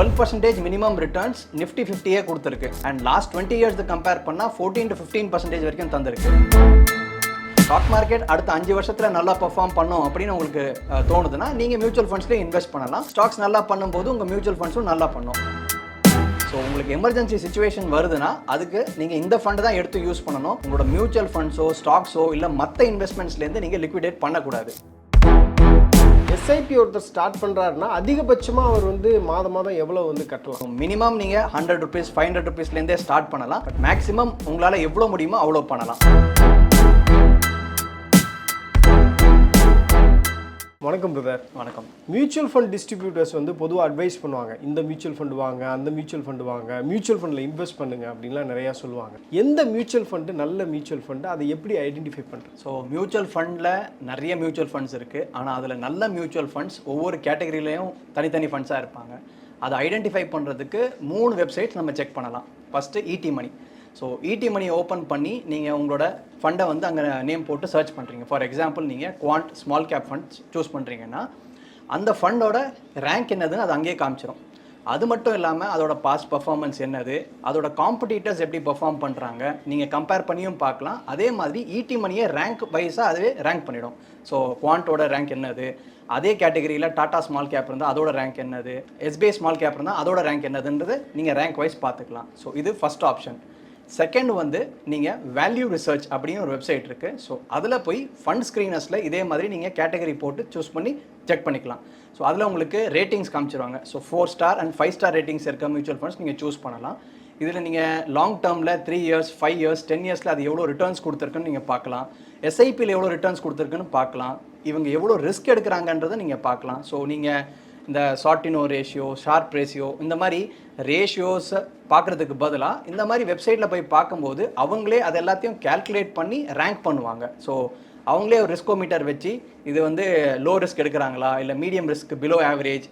Twelve percentage minimum returns Nifty ஃபிஃப்டியே கொடுத்துருக்கு. And last twenty years compare பண்ணால் fourteen to fifteen percentage வரைக்கும் தந்திருக்கு. Stock market அடுத்த அஞ்சு வருஷத்தில் நல்லா பெர்ஃபார்ம் பண்ணும் அப்படின்னு உங்களுக்கு தோணுதுன்னா நீங்கள் மியூச்சுவல் ஃபண்ட்ஸ்லேயே இன்வெஸ்ட் பண்ணலாம். ஸ்டாக்ஸ் நல்லா பண்ணும்போது உங்கள் மியூச்சுவல் ஃபண்ட்ஸும் நல்லா பண்ணும். ஸோ உங்களுக்கு எமர்ஜென்சி சுச்சுவேஷன் வருதுன்னா அதுக்கு நீங்கள் இந்த ஃபண்ட் தான் எடுத்து யூஸ் பண்ணணும். உங்களோட மியூச்சுவல் ஃபண்ட்ஸோ ஸ்டாக்ஸோ இல்லை மற்ற இன்வெஸ்ட்மெண்ட்ஸ்லேருந்து நீங்கள் லிக்விடேட் பண்ணக்கூடாது. எஸ்ஐபி ஒருத்தர் ஸ்டார்ட் பண்ணுறாருன்னா அதிகபட்சமாக அவர் வந்து மாதம் மாதம் எவ்வளோ வந்து கட்டலாம்? மினிமம் நீங்கள் ஹண்ட்ரட் ருபீஸ் ஃபைவ் ஹண்ட்ரட் ருபீஸ்லேருந்தே ஸ்டார்ட் பண்ணலாம். மேக்ஸிமம் உங்களால் எவ்வளோ முடியுமோ அவ்வளோ பண்ணலாம். வணக்கம் பிரதர் வணக்கம். மியூச்சுவல் ஃபண்ட் டிஸ்ட்ரிபியூட்டர்ஸ் வந்து பொதுவாக அட்வைஸ் பண்ணுவாங்க. இந்த மியூச்சுவல் ஃபண்ட் வாங்க அந்த மியூச்சுவல் ஃபண்ட் வாங்க மியூச்சுவல் ஃபண்டில் இன்வெஸ்ட் பண்ணுங்க அப்படின்லாம் நிறையா சொல்லுவாங்க. எந்த மியூச்சுவல் ஃபண்டு நல்ல மியூச்சுவல் ஃபண்டு அதை எப்படி ஐடென்டிஃபை பண்ணுறது ஸோ மியூச்சுவல் ஃபண்டில் நிறைய மியூச்சுவல் ஃபண்ட்ஸ் இருக்குது ஆனால் அதில் நல்ல மியூச்சுவல் ஃபண்ட்ஸ் ஒவ்வொரு கேட்டகரியிலையும் தனித்தனி ஃபண்ட்ஸாக இருப்பாங்க. அதை ஐடென்டிஃபை பண்ணுறதுக்கு மூணு வெப்சைட்ஸ் நம்ம செக் பண்ணலாம். First ET Money so ET Money open பண்ணி நீங்கள் உங்களோட ஃபண்டை வந்து அங்கே நேம் போட்டு சர்ச் பண்ணுறீங்க ஃபார் எக்ஸாம்பிள் நீங்கள் Quant small cap funds choose பண்ணுறீங்கன்னா அந்த ஃபண்டோட ரேங்க் என்னதுன்னு அது அங்கேயே காமிச்சிடும் அது மட்டும் இல்லாமல் அதோட பாஸ்ட் பர்ஃபார்மன்ஸ் என்னது அதோட காம்படிட்டர்ஸ் எப்படி பெர்ஃபார்ம் பண்ணுறாங்க நீங்கள் கம்பேர் பண்ணியும் பார்க்கலாம். அதே மாதிரி E ஈடி மணியை ரேங்க் வைஸாக அதுவே ரேங்க் பண்ணிடும். ஸோ குவாண்டோட ரேங்க் என்னது அதே கேட்டகரியில் டாடா ஸ்மால் கேப் இருந்தால் அதோட ரேங்க் என்னது எஸ்பிஐ ஸ்மால் கேப் இருந்தால் அதோட ரேங்க் என்னதுன்றது நீங்கள் ரேங்க் வைஸ் பார்த்துக்கலாம். ஸோ இது ஃபஸ்ட் ஆப்ஷன் செகண்ட் வந்து நீங்கள் வேல்யூ ரிசர்ச் அப்படின்னு ஒரு வெப்சைட் இருக்குது ஸோ அதில் போய் ஃபண்ட் ஸ்க்ரீனர்ஸில் இதே மாதிரி நீங்கள் கேட்டகரி போட்டு சூஸ் பண்ணி செக் பண்ணிக்கலாம். ஸோ அதில் உங்களுக்கு ratings காமிச்சிருவாங்க. So four star and five star ratings இருக்க மியூச்சுவல் ஃபண்ட்ஸ் நீங்கள் சூஸ் பண்ணலாம். இதில் நீங்கள் லாங் டேர்மில் three years five years ten இயர்ஸில் அது எவ்வளோ ரிட்டர்ன்ஸ் கொடுத்துருக்குன்னு நீங்கள் பார்க்கலாம். எஸ்ஐபியில் எவ்வளோ ரிட்டர்ன்ஸ் கொடுத்துருக்குன்னு பார்க்கலாம். இவங்க எவ்வளோ ரிஸ்க் எடுக்கிறாங்கன்றதை நீங்கள் பார்க்கலாம். ஸோ நீங்கள் இந்த சார்டினோ ரேஷியோ ஷார்ப் ரேஷியோ இந்த மாதிரி ரேஷியோஸை பார்க்குறதுக்கு பதிலாக இந்த மாதிரி வெப்சைட்டில் போய் பார்க்கும்போது அவங்களே அது எல்லாத்தையும் கால்குலேட் பண்ணி ரேங்க் பண்ணுவாங்க. ஸோ அவங்களே ஒரு ரிஸ்கோமீட்டர் வச்சு இது வந்து லோ ரிஸ்க் எடுக்கிறாங்களா? இல்லை medium risk below average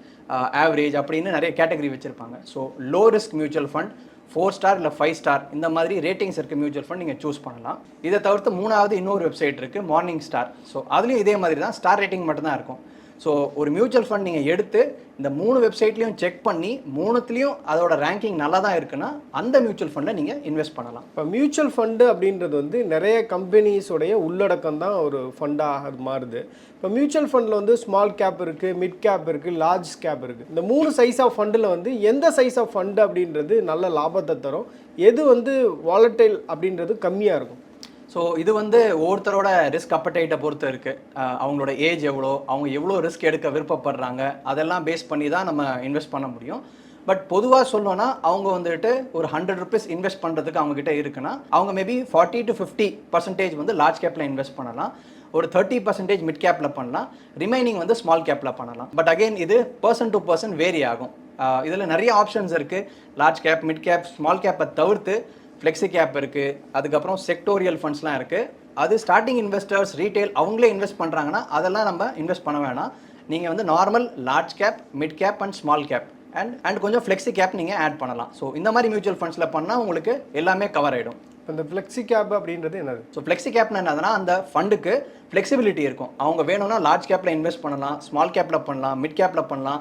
average அப்படின்னு நிறைய கேட்டகரி வச்சுருப்பாங்க. So low risk mutual fund four star இல்லை ஃபைவ் ஸ்டார் இந்த மாதிரி ரேட்டிங்ஸ் இருக்க மியூச்சுவல் ஃபண்ட் நீங்கள் சூஸ் பண்ணலாம். இதை தவிர்த்து மூணாவது இன்னொரு வெப்சைட் இருக்குது மார்னிங் ஸ்டார் ஸோ அதுலேயும் இதே மாதிரி தான் ஸ்டார் ரேட்டிங் மட்டும்தான் இருக்கும். ஸோ ஒரு மியூச்சுவல் ஃபண்ட் நீங்கள் எடுத்து இந்த மூணு வெப்சைட்லையும் செக் பண்ணி மூணுத்துலேயும் அதோட ரேங்கிங் நல்லா தான் இருக்குன்னா அந்த மியூச்சுவல் ஃபண்டில் நீங்கள் இன்வெஸ்ட் பண்ணலாம். இப்போ மியூச்சுவல் ஃபண்டு அப்படின்றது வந்து நிறைய கம்பெனிஸோடைய உள்ளடக்கம் தான் ஒரு ஃபண்டாக மாறுது. இப்போ மியூச்சுவல் ஃபண்டில் வந்து ஸ்மால் கேப் இருக்குது மிட் கேப் இருக்குது லார்ஜ் கேப் இருக்குது இந்த மூணு சைஸ் ஆஃப் ஃபண்டில் வந்து எந்த சைஸ் ஆஃப் ஃபண்டு அப்படின்றது நல்ல லாபத்தை தரும் எது வந்து வாலட்டைல் அப்படின்றது கம்மியாக இருக்கும். ஸோ இது வந்து ஒவ்வொருத்தரோட ரிஸ்க் அப்படைட்டை பொறுத்து இருக்குது அவங்களோட ஏஜ் எவ்வளோ அவங்க எவ்வளோ ரிஸ்க் எடுக்க விருப்பப்படுறாங்க அதெல்லாம் பேஸ் பண்ணி தான் நம்ம இன்வெஸ்ட் பண்ண முடியும். பட் பொதுவாக சொல்லணும்னா அவங்க வந்துட்டு ஒரு ஹண்ட்ரட் ருபீஸ் இன்வெஸ்ட் பண்ணுறதுக்கு அவங்ககிட்ட இருக்குன்னா அவங்க maybe forty to fifty percentage வந்து லார்ஜ் கேப்பில் இன்வெஸ்ட் பண்ணலாம். ஒரு தேர்ட்டி பர்சன்டேஜ் மிட் கேப்பில் பண்ணலாம். ரிமைனிங் வந்து ஸ்மால் கேப்பில் பண்ணலாம். பட் அகைன் இது பர்சன் டு பர்சன் வேரி ஆகும். இதில் நிறைய ஆப்ஷன்ஸ் இருக்குது large cap mid cap small கேப்பை தவிர்த்து ஃப்ளெக்ஸி கேப் இருக்குது அதுக்கப்புறம் செக்டோரியல் ஃபண்ட்ஸ்லாம் இருக்குது அது ஸ்டார்டிங் இன்வெஸ்டர்ஸ் ரீட்டைல் அவங்களே இன்வெஸ்ட் பண்ணுறாங்கன்னா அதெல்லாம் நம்ம இன்வெஸ்ட் பண்ண வேணாம். நீங்கள் வந்து normal large cap mid cap and small gap and and கொஞ்சம் ஃப்ளெக்ஸி கேப் நீங்கள் ஆட் பண்ணலாம். ஸோ இந்த மாதிரி மியூச்சுவல் ஃபண்ட்ஸில் பண்ணால் உங்களுக்கு எல்லாமே கவர் ஆகிடும் இப்போ இந்த ஃப்ளெக்ஸி கேப் அப்படின்றது என்னது? ஸோ ஃப்ளெக்ஸி கேப்னா என்னதுன்னா அந்த ஃபண்டுக்கு ஃப்ளெக்சிபிலிட்டி இருக்கும். அவங்க வேணும்னா லார்ஜ் கேப்பில் இன்வெஸ்ட் பண்ணலாம் ஸ்மால் கேப்பில் பண்ணலாம் மிட் கேப்பில் பண்ணலாம்.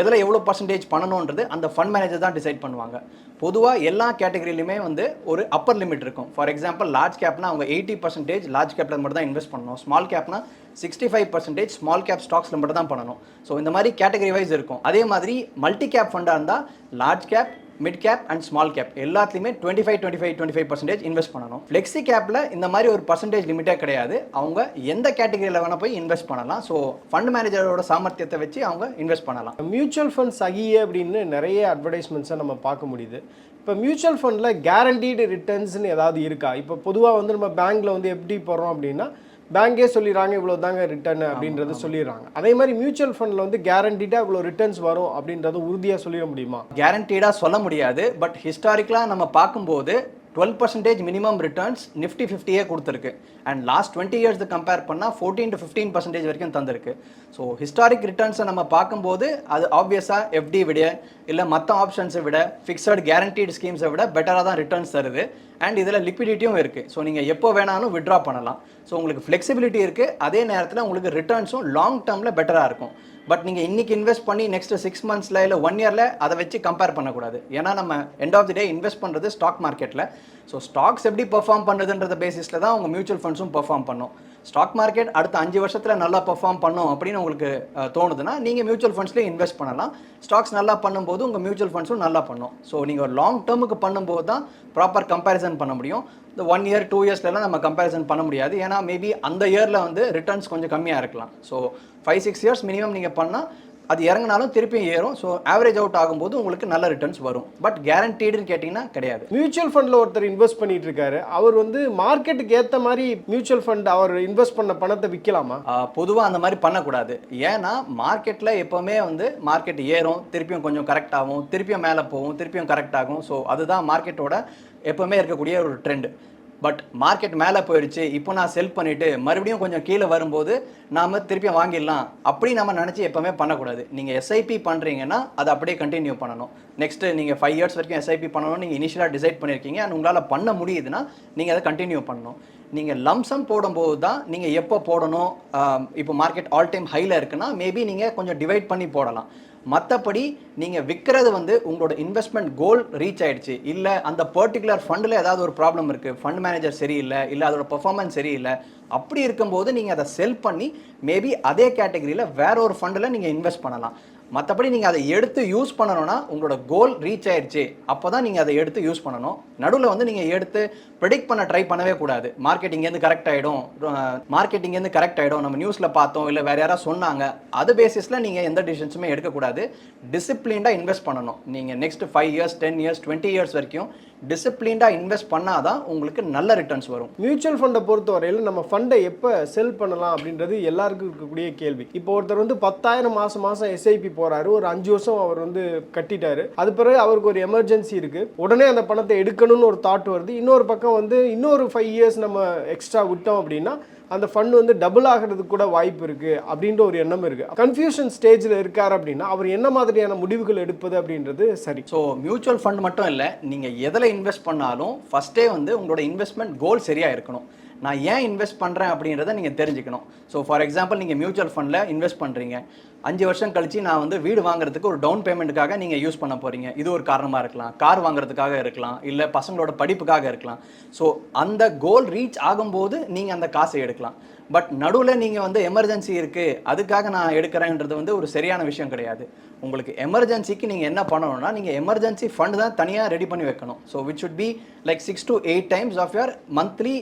எதில் எவ்வளோ பர்சன்டேஜ் பண்ணணுன்றது அந்த ஃபண்ட் மேனேஜர் தான் டிசைட் பண்ணுவாங்க. பொதுவாக எல்லா கேட்டகரியிலுமே வந்து ஒரு அப்பர் லிமிட் இருக்கும். ஃபார் எக்ஸாம்பிள் லார்ஜ் கேப்னா அவங்க எயிட்டி பர்சன்டேஜ் லார்ஜ் கேப்பில் மட்டும் தான் இன்வெஸ்ட் பண்ணணும். Small கேப்னா sixty five percentage small cap ஸ்டாக்ஸில் மட்டும் தான் பண்ணணும். ஸோ இந்த மாதிரி கேட்டகரி வைஸ் இருக்கும். அதே மாதிரி மல்டி கேப் ஃபண்டாக இருந்தால் large cap mid cap and small cap எல்லாத்துலேயுமே twenty five twenty five twenty five percentage invest பண்ணணும் ஃப்ளெக்ஸி கேப்பில் இந்த மாதிரி ஒரு பர்சன்டேஜ் லிமிட்டே கிடையாது. அவங்க எந்த கேட்டகரியில் வேணால் போய் இன்வெஸ்ட் பண்ணலாம். ஸோ ஃபண்ட் மேனேஜரோட சாமர்த்தியத்தை வச்சு அவங்க இன்வெஸ்ட் பண்ணலாம். மியூச்சுவல் ஃபண்ட்ஸ் அகிய அப்படின்னு நிறைய அட்வர்டைஸ்மெண்ட்ஸை நம்ம பார்க்க முடியுது. இப்போ மியூச்சுவல் ஃபண்டில் கேரண்டீடு ரிட்டர்ன்ஸ்னு ஏதாவது இருக்கா? இப்போ பொதுவாக வந்து நம்ம பேங்க்கில் வந்து எப்படி போடுறோம் அப்படின்னா பேங்கே சொல்லிடுறாங்க இவ்வளோ தாங்க ரிட்டர்ன் அப்படின்றத சொல்லிடுறாங்க. அதே மாதிரி மியூச்சுவல் ஃபண்டில் வந்து கேரண்டீடாக இவ்வளோ ரிட்டர்ன்ஸ் வரும் அப்படின்றத உறுதியாக சொல்லிட முடியுமா? கேரண்டீடாக சொல்ல முடியாது பட் ஹிஸ்டாரிக்கலாக நம்ம பார்க்கும்போது twelve percentage minimum returns Nifty ஃபிஃப்டியே கொடுத்துருக்கு. And last twenty years compare பண்ணால் ஃபோர்டீன் டு ஃபிஃப்டீன் பர்சன்டேஜ் வரைக்கும் தந்திருக்கு. ஸோ ஹிஸ்டாரிக் ரிட்டர்ன்ஸை நம்ம பார்க்கும்போது அது ஆப்வியஸாக எஃப்டி விட இல்லை மற்ற ஆப்ஷன்ஸை விட ஃபிக்ஸட் கேரண்டீடு ஸ்கீம்ஸை விட பெட்டராக தான் ரிட்டர்ன்ஸ் தருது. அண்ட் இதில் லிக்விடிட்டியும் இருக்குது ஸோ நீங்கள் எப்போ வேணாலும் விட்ரா பண்ணலாம். ஸோ உங்களுக்கு ஃப்ளெக்சிபிலிட்டி இருக்குது அதே நேரத்தில் உங்களுக்கு ரிட்டர்ன்ஸும் லாங் டேர்மில் பெட்டராக இருக்கும். பட் நீங்கள் இன்னைக்கு இன்வெஸ்ட் பண்ணி நெக்ஸ்ட் சிக்ஸ் மந்த்ஸில் இல்லை ஒன் இயரில் அதை வச்சு கம்பேர் பண்ணக்கூடாது. ஏன்னா நம்ம end of the day invest பண்ணுறது ஸ்டாக் மார்க்கெட்டில் ஸோ ஸ்டாக்ஸ் எப்படி பெர்ஃபார்ம் பண்ணுறதுன்றத பேசிஸில் தான் உங்கள் மியூச்சுவல் ஃபண்ட்ஸும் பெர்ஃபார்ம் பண்ணும். ஸ்டாக் மார்க்கெட் அடுத்த அஞ்சு வருஷத்தில் நல்லா பெர்ஃபார்ம் பண்ணும் அப்படின்னு உங்களுக்கு தோணுதுன்னா நீங்கள் மியூச்சுவல் ஃபண்ட்ஸ்லேயே இன்வெஸ்ட் பண்ணலாம். ஸ்டாக்ஸ் நல்லா பண்ணும்போது உங்கள் மியூச்சுவல் ஃபண்ட்ஸும் நல்லா பண்ணும். ஸோ நீங்கள் ஒரு லாங் டேர்முக்கு பண்ணும்போது தான் ப்ராப்பர் கம்பேரிசன் பண்ண முடியும். இந்த ஒன் இயர் டூ இயர்ஸ்லாம் நம்ம கம்பேரிசன் பண்ண முடியாது. ஏன்னா மேபி அந்த இயரில் வந்து ரிட்டர்ன்ஸ் கொஞ்சம் கம்மியாக இருக்கலாம். So five six years minimum நீங்கள் பண்ணால் அது இறங்கினாலும் திருப்பியும் ஏறும். ஸோ ஆவரேஜ் அவுட் ஆகும்போது உங்களுக்கு நல்ல ரிட்டர்ன்ஸ் வரும். பட் கேரண்டீடுன்னு கேட்டிங்கன்னா கிடையாது. மியூச்சுவல் ஃபண்டில் ஒருத்தர் இன்வெஸ்ட் பண்ணிட்டு இருக்காரு அவர் வந்து மார்க்கெட்டுக்கு ஏற்ற மாதிரி மியூச்சுவல் ஃபண்ட் அவர் இன்வெஸ்ட் பண்ண பணத்தை விற்கலாமா பொதுவாக அந்த மாதிரி பண்ணக்கூடாது. ஏன்னா மார்க்கெட்டில் எப்போவுமே வந்து மார்க்கெட் ஏறும் திருப்பியும் கொஞ்சம் கரெக்ட் ஆகும் திருப்பியும் மேலே போகும் திருப்பியும் கரெக்ட் ஆகும். ஸோ அதுதான் மார்க்கெட்டோட எப்போவுமே இருக்கக்கூடிய ஒரு ட்ரெண்ட் பட் மார்க்கெட் மேலே போயிடுச்சு. இப்போ நான் செல் பண்ணிவிட்டு மறுபடியும் கொஞ்சம் கீழே வரும்போது நாம் திருப்பியும் வாங்கிடலாம். அப்படி நம்ம நினச்சி எப்போவுமே பண்ணக்கூடாது. நீங்கள் எஸ்ஐபி பண்ணுறீங்கன்னா அதை அப்படியே கண்டினியூ பண்ணணும். நெக்ஸ்ட்டு நீங்கள் ஃபைவ் இயர்ஸ் வரைக்கும் எஸ்ஐபி பண்ணணும் நீங்கள் இனிஷியலாக டிசைட் பண்ணியிருக்கீங்க அண்ட் உங்களால் பண்ண முடியுதுன்னா நீங்கள் அதை கண்டினியூ பண்ணணும். நீங்கள் லம்சம் போடும்போது தான் நீங்கள் எப்போ போடணும்? இப்போ மார்க்கெட் ஆல் டைம் ஹையில் இருக்குன்னா மேபி நீங்கள் கொஞ்சம் டிவைட் பண்ணி போடலாம். மற்றபடி நீங்கள் விற்கிறது வந்து உங்களோட இன்வெஸ்ட்மெண்ட் கோல் ரீச் ஆயிடுச்சு. இல்லை அந்த பர்டிகுலர் ஃபண்டில் ஏதாவது ஒரு ப்ராப்ளம் இருக்குது ஃபண்ட் மேனேஜர் சரியில்லை இல்லை அதோட பெர்ஃபார்மன்ஸ் சரியில்லை அப்படி இருக்கும்போது நீங்கள் அதை செல் பண்ணி மேபி அதே கேட்டகரியில் வேற ஒரு ஃபண்டில் நீங்கள் இன்வெஸ்ட் பண்ணலாம். மற்றபடி நீங்கள் அதை எடுத்து யூஸ் பண்ணணும்னா உங்களோட கோல் ரீச் ஆயிடுச்சு அப்போ தான் நீங்கள் அதை எடுத்து யூஸ் பண்ணணும். நடுவில் வந்து நீங்கள் எடுத்து ப்ரெடிக்ட் பண்ண ட்ரை பண்ணவே கூடாது. மார்க்கெட்டிங்கேருந்து கரெக்ட் ஆகிடும் மார்க்கெட்டிங்கேருந்து கரெக்ட் ஆகிடும் நம்ம நியூஸில் பார்த்தோம் இல்லை வேறு யாராவது சொன்னாங்க. அது பேசிஸில் நீங்கள் எந்த டிசிஷன்ஸுமே எடுக்கக்கூடாது டிசிப்ளின்டாக இன்வெஸ்ட் பண்ணணும். நீங்கள் next five years ten years twenty years வரைக்கும் டிசிப்ளின்டாக இன்வெஸ்ட் பண்ணாதான் உங்களுக்கு நல்ல ரிட்டர்ன்ஸ் வரும். மியூச்சுவல் ஃபண்டை பொறுத்த வரையில் நம்ம ஃபண்டை எப்போ செல் பண்ணலாம் அப்படின்றது எல்லாருக்கும் இருக்கக்கூடிய கேள்வி. இப்போ ஒருத்தர் வந்து பத்தாயிரம் மாதம் மாதம் எஸ்ஐபி போகிறாரு ஒரு அஞ்சு வருஷம் அவர் வந்து கட்டிட்டாரு. அது பிறகு அவருக்கு ஒரு எமர்ஜென்சி இருக்குது உடனே அந்த பணத்தை எடுக்கணும்னு ஒரு தாட் வருது. இன்னொரு பக்கம் வந்து இன்னொரு ஃபைவ் இயர்ஸ் நம்ம எக்ஸ்ட்ரா விட்டோம் அப்படின்னா அந்த ஃபண்ட் வந்து டபுள் ஆகிறதுக்கு கூட வாய்ப்பு இருக்குது அப்படின்ற ஒரு எண்ணம் இருக்குது கன்ஃபியூஷன் ஸ்டேஜில் இருக்கார் அப்படின்னா அவர் என்ன மாதிரியான முடிவுகள் எடுப்பது அப்படின்றது சரி. ஸோ மியூச்சுவல் ஃபண்ட் மட்டும் இல்லை நீங்கள் எதில் இன்வெஸ்ட் பண்ணாலும் ஃபஸ்ட்டே வந்து உங்களோட இன்வெஸ்ட்மெண்ட் கோல் சரியாக இருக்கணும். நான் ஏன் இன்வெஸ்ட் பண்ணுறேன் அப்படின்றத நீங்கள் தெரிஞ்சுக்கணும். ஸோ ஃபார் எக்ஸாம்பிள் நீங்கள் மியூச்சுவல் ஃபண்டில் இன்வெஸ்ட் பண்ணுறீங்க அஞ்சு வருஷம் கழிச்சு நான் வந்து வீடு வாங்குறதுக்கு ஒரு டவுன் பேமெண்ட்டுக்காக நீங்கள் யூஸ் பண்ண போகிறீங்க இது ஒரு காரணமாக இருக்கலாம். கார் வாங்குறதுக்காக இருக்கலாம். இல்லை பசங்களோட படிப்புக்காக இருக்கலாம். ஸோ அந்த கோல் ரீச் ஆகும்போது நீங்கள் அந்த காசை எடுக்கலாம். பட் நடுவில் நீங்கள் வந்து எமர்ஜென்சி இருக்குது அதுக்காக நான் எடுக்கிறேன்றது வந்து ஒரு சரியான விஷயம் கிடையாது. உங்களுக்கு எமர்ஜென்சிக்கு நீங்கள் என்ன பண்ணணும்னா நீங்கள் எமர்ஜென்சி ஃபண்ட் தான் தனியாக ரெடி பண்ணி வைக்கணும். So which should be like six to eight times of your monthly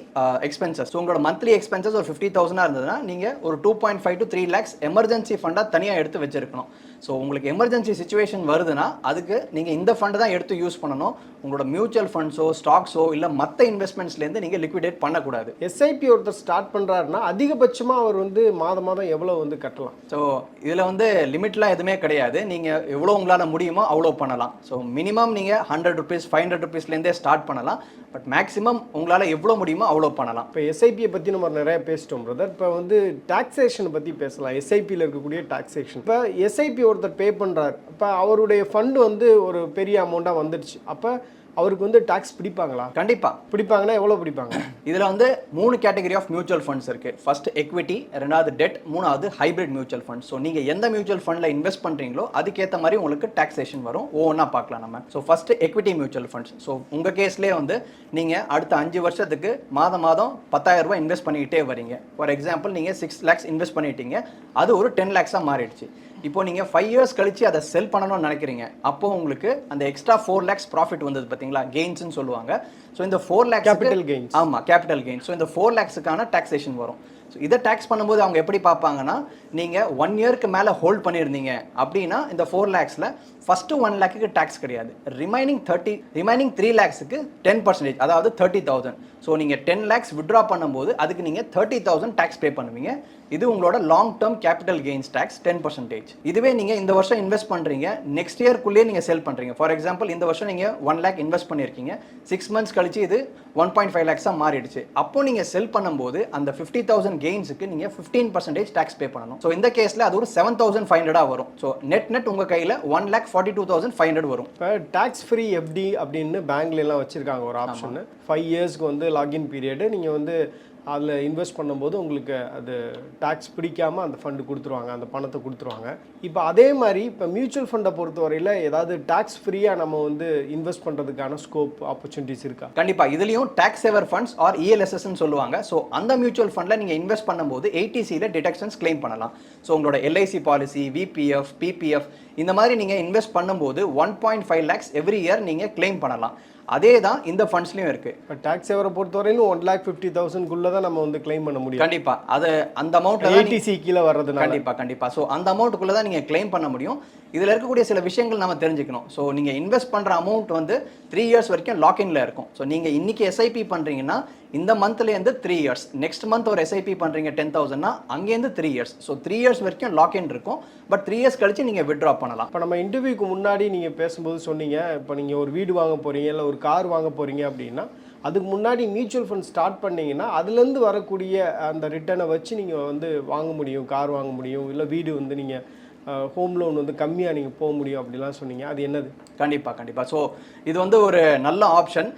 expenses so உங்களோட மந்த்லி எக்ஸ்பென்சஸ் ஒரு ஃபிஃப்டி தௌசண்டாக இருந்ததுன்னா நீங்கள் ஒரு two point five to three lakhs emergency ஃபண்டாக தனியாக எடுத்து வச்சிருக்கணும். ஸோ உங்களுக்கு எமர்ஜென்சி சுச்சுவேஷன் வருதுன்னா அதுக்கு நீங்கள் இந்த ஃபண்டை தான் எடுத்து யூஸ் பண்ணணும். உங்களோட மியூச்சுவல் ஃபண்ட்ஸோ ஸ்டாக்ஸோ இல்லை மற்ற இன்வெஸ்ட்மெண்ட்ஸ்லேருந்து நீங்கள் லிக்விடேட் பண்ணக்கூடாது. எஸ்ஐபி ஒருத்தர் ஸ்டார்ட் பண்ணுறாருன்னா அதிகபட்சமாக அவர் வந்து மாதம் மாதம் எவ்வளோ வந்து கட்டலாம்? ஸோ இதில் வந்து லிமிட்லாம் எதுவுமே கிடையாது. நீங்கள் எவ்வளோ உங்களால் முடியுமோ அவ்வளோ பண்ணலாம். ஸோ மினிமம் நீங்கள் ஹண்ட்ரட் ருபீஸ் ஃபைவ் ஹண்ட்ரட் ருபீஸ்லேருந்தே ஸ்டார்ட் பண்ணலாம். பட் மேக்ஸிமம் உங்களால் எவ்வளோ முடியுமோ அவ்வளோ பண்ணலாம். இப்போ எஸ்ஐபியை பற்றி நம்ம நிறைய பேசிட்டோம் பிரதர் இப்போ வந்து டாக்ஸேஷனை பற்றி பேசலாம். எஸ்ஐபியில் இருக்கக்கூடிய டாக்ஸேஷன் இப்போ எஸ்ஐபி ஒருத்தர் பே பண்ணுறாரு இப்போ அவருடைய ஃபண்டு வந்து ஒரு பெரிய அமௌண்ட்டாக வந்துடுச்சு. அப்போ அவருக்கு வந்து டாக்ஸ் பிடிப்பாங்களா? கண்டிப்பாக பிடிப்பாங்கன்னா எவ்வளோ பிடிப்பாங்க? இதில் வந்து மூணு கேட்டகரி ஆஃப் மியூச்சுவல் ஃபண்ட்ஸ் இருக்குது ஃபர்ஸ்ட் எக்விட்டி ரெண்டாவது டெட் மூணாவது ஹைபிரிட் மியூச்சுவல் ஃபண்ட் ஸோ நீங்கள் எந்த மியூச்சுவல் ஃபண்டில் இன்வெஸ்ட் பண்ணுறீங்களோ அதுக்கேற்ற மாதிரி உங்களுக்கு டாக்ஸேஷன் வரும். ஒவ்வொன்றா பார்க்கலாம் நம்ம. So first equity mutual funds so உங்கள் கேஸ்லேயே வந்து நீங்கள் அடுத்த அஞ்சு வருஷத்துக்கு மாதம் மாதம் பத்தாயிரம் ரூபாய் இன்வெஸ்ட் பண்ணிக்கிட்டே வரீங்க. ஃபார் எக்ஸாம்பிள் நீங்கள் சிக்ஸ் லேக்ஸ் இன்வெஸ்ட் பண்ணிட்டீங்க. அது ஒரு டென் லேக்ஸாக மாறிடுச்சு. இப்போ நீங்கள் ஃபைவ் இயர்ஸ் கழிச்சு அதை செல் பண்ணணும்னு நினைக்கிறீங்க. அப்போ உங்களுக்கு அந்த எக்ஸ்ட்ரா ஃபோர் லேக்ஸ் ப்ராஃபிட் வந்தது பார்த்தீங்களா? கெயின்ஸ்னு சொல்லுவாங்க. ஸோ இந்த ஃபோர் லேக்ஸ் Capital gains. ஆமாம் கேபிட்டல் கெயின் ஸோ இந்த ஃபோர் லேக்ஸுக்கான டாக்ஸேஷன் வரும். ஸோ இதை டேக்ஸ் பண்ணும்போது அவங்க எப்படி பார்ப்பாங்கன்னா நீங்கள் ஒன் இயர்க்கு மேலே ஹோல்ட் பண்ணியிருந்தீங்க அப்படின்னா இந்த ஃபோர் லேக்ஸில் ஃபஸ்ட்டு ஒன் லேக்குக்கு டேக்ஸ் கிடையாது. ரிமைனிங் தேர்ட்டி ரிமைனிங் த்ரீ லேக்ஸுக்கு டென் பர்சன்டேஜ் அதாவது தேர்ட்டி தௌசண்ட் ஸோ நீங்கள் டென் லேக்ஸ் விட்ரா பண்ணும்போது அதுக்கு நீங்கள் தேர்ட்டி தௌசண்ட் டேக்ஸ் பே பண்ணுவீங்க. இது உங்களோட long term capital gains tax ten percentage இதுவே நீங்கள் இந்த வருஷம் இன்வெஸ்ட் பண்ணுறீங்க நெக்ஸ்ட் இயர்க்குள்ளேயே நீங்கள் செல் பண்ணுறீங்க ஃபார் எக்ஸாம்பிள் இந்த வருஷம் நீங்கள் ஒன் லேக் இன்வெஸ்ட் பண்ணியிருக்கீங்க. சிக்ஸ் மந்த்ஸ் கழிச்சு இது ஒன் பாயிண்ட் ஃபைவ் லேக்ஸாக மாறிடுச்சு. அப்போது நீங்கள் செல் பண்ணும்போது அந்த ஃபிஃப்டி தௌசண்ட் கெயின்ஸுக்கு நீங்கள் ஃபிஃப்டீன் பர்சன்டேஜ் டேக்ஸ் பே பண்ணணும். ஸோ இந்த கேஸில் அது ஒரு செவன் தௌசண்ட் ஃபைவ் ஹண்ட்ரடாக வரும். ஸோ நெட் நெட் உங்கள் கையில் one lakh forty two thousand five hundred வரும். இப்போ டேக்ஸ் ஃப்ரீ எஃப்டி அப்படின்னு பேங்க்ல எல்லாம் வச்சுருக்காங்க ஒரு ஆப்ஷன் ஃபைவ் இயர்ஸ்க்கு வந்து லாகின் பீரியடு நீங்கள் வந்து அதில் இன்வெஸ்ட் பண்ணும்போது உங்களுக்கு அது டேக்ஸ் பிடிக்காமல் அந்த ஃபண்டு கொடுத்துருவாங்க அந்த பணத்தை கொடுத்துருவாங்க. இப்போ அதே மாதிரி இப்போ மியூச்சுவல் ஃபண்டை பொறுத்தவரையில் ஏதாவது டேக்ஸ் ஃப்ரீயாக நம்ம வந்து இன்வெஸ்ட் பண்ணுறதுக்கான ஸ்கோப் ஆப்பர்ச்சுனிட்டிஸ் இருக்கா? கண்டிப்பாக இதுலேயும் டேக்ஸ் சேவர் ஃபண்ட்ஸ் ஆர் இஎல்எஸ்எஸ்ன்னு சொல்லுவாங்க. ஸோ அந்த மியூச்சுவல் ஃபண்டில் நீங்கள் இன்வெஸ்ட் பண்ணும்போது எயிட்டிசியில் டிடக்ஷன்ஸ் கிளைம் பண்ணலாம். ஸோ உங்களோட எல்ஐசி பாலிசி விபிஎஃப் பிபிஎஃப் இந்த மாதிரி நீங்கள் இன்வெஸ்ட் பண்ணும்போது one point five lakhs every year நீங்கள் கிளைம் பண்ணலாம். அதே தான் இந்த ஃபண்ட்ஸ்லயும் இருக்கு. இப்போ டேக்ஸ் சேவரை பொறுத்தவரையிலும் ஒன் லேக் ஃபிஃப்டி தௌசண்ட்குள்ளே தான் நம்ம வந்து claim பண்ண முடியும். கண்டிப்பா. அது அந்த அமௌண்ட் ஏடிசி கீழே வர்றதுனால. கண்டிப்பா கண்டிப்பா. ஸோ அந்த அமௌண்ட்டுக்குள்ள தான் நீங்க claim பண்ண முடியும். இதில் இருக்கக்கூடிய சில விஷயங்கள் நம்ம தெரிஞ்சுக்கணும். ஸோ நீங்கள் இன்வெஸ்ட் பண்ணுற அமௌண்ட் வந்து த்ரீ இயர்ஸ் வரைக்கும் லாக்இனில் இருக்கும். ஸோ நீங்கள் இன்றைக்கி எஸ்ஐபி பண்ணுறீங்கன்னா இந்த மந்த்லேருந்து த்ரீ இயர்ஸ் நெக்ஸ்ட் மந்த் ஒரு எஸ்ஐபி பண்ணுறீங்க டென் தௌசண்ட்னா அங்கேருந்து three years so three years வரைக்கும் லாக்இன் இருக்கும். பட் த்ரீ இயர்ஸ் கழிச்சு நீங்கள் விட்ரா பண்ணலாம். இப்போ நம்ம இன்டர்வியூக்கு முன்னாடி நீங்கள் பேசும்போது சொன்னீங்க இப்போ நீங்கள் ஒரு வீடு வாங்க போகிறீங்க இல்லை ஒரு கார் வாங்க போகிறீங்க அப்படின்னா அதுக்கு முன்னாடி மியூச்சுவல் ஃபண்ட் ஸ்டார்ட் பண்ணீங்கன்னா அதுலேருந்து வரக்கூடிய அந்த ரிட்டர்னை வச்சு நீங்கள் வந்து வாங்க முடியும் கார் வாங்க முடியும் இல்லை வீடு வந்து நீங்கள் ஹோம் லோன் வந்து கம்மியாக நீங்கள் போக முடியும் அப்படிலாம் சொன்னீங்க. அது என்னது? கண்டிப்பாக கண்டிப்பாக ஸோ இது வந்து ஒரு நல்ல ஆப்ஷன்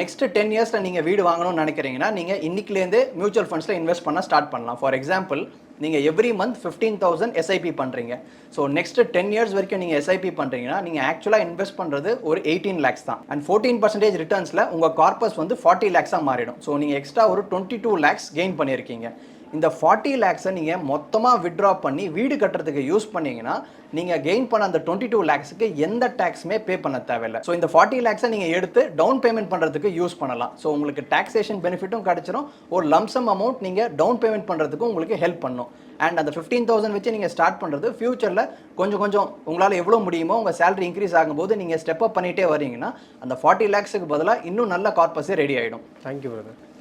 நெக்ஸ்ட் டென் இயர்ஸில் நீங்கள் வீடு வாங்கணும்னு நினைக்கிறீங்கன்னா நீங்கள் இன்றைக்கிலேருந்தே மியூச்சுவல் ஃபண்ட்ஸில் இன்வெஸ்ட் பண்ண ஸ்டார்ட் பண்ணலாம். ஃபார் எக்ஸாம்பிள் நீங்கள் every month fifteen thousand SIP பண்ணுறீங்க ஸோ நெக்ஸ்ட் டென் இயர்ஸ் வரைக்கும் நீங்கள் எஸ்ஐபி பண்ணுறீங்கன்னா நீங்கள் ஆக்சுவலாக இன்வெஸ்ட் பண்ணுறது ஒரு எயிட்டீன் லேக்ஸ் தான். அண்ட் ஃபோர்டீன் பர்சன்டேஜ் ரிட்டர்ன்ஸில் உங்கள் கார்பஸ் வந்து ஃபார்ட்டி லேக்ஸாக மாறிடும். ஸோ நீங்கள் எக்ஸ்ட்ரா ஒரு டுவெண்ட்டி டூ லேக்ஸ் கெயின் பண்ணியிருக்கீங்க. இந்த ஃபார்ட்டி லேக்ஸை நீங்கள் மொத்தமாக வித்ட்ரா பண்ணி வீடு கட்டுறதுக்கு யூஸ் பண்ணீங்கன்னா நீங்கள் கெயின் பண்ண அந்த டுவெண்ட்டி டூ லேக்ஸுக்கு எந்த டேக்ஸுமே பே பண்ண தேவையில்லை. ஸோ இந்த ஃபார்ட்டி லேக்ஸை நீங்கள் எடுத்து டவுன் பேமெண்ட் பண்ணுறதுக்கு யூஸ் பண்ணலாம். ஸோ உங்களுக்கு டாக்ஸேஷன் பெனிஃபிட்டும் கிடச்சிரும். ஒரு லம்சம் அமௌண்ட் நீங்கள் டவுன் பேமெண்ட் பண்ணுறதுக்கும் உங்களுக்கு ஹெல்ப் பண்ணும். அண்ட் அந்த ஃபிஃப்டீன் தௌசண்ட் வச்சு நீங்கள் ஸ்டார்ட் பண்ணுறது ஃபியூச்சரில் கொஞ்சம் கொஞ்சம் உங்களால் எவ்வளோ முடியுமோ உங்கள் சேலரி இன்க்ரீஸ் ஆகும்போது நீங்கள் ஸ்டெப் அப் பண்ணிகிட்டே வரீங்கன்னா அந்த ஃபார்ட்டி லேக்ஸுக்கு பதிலாக இன்னும் நல்ல கார்பஸே ரெடி ஆகிடும் thank you brother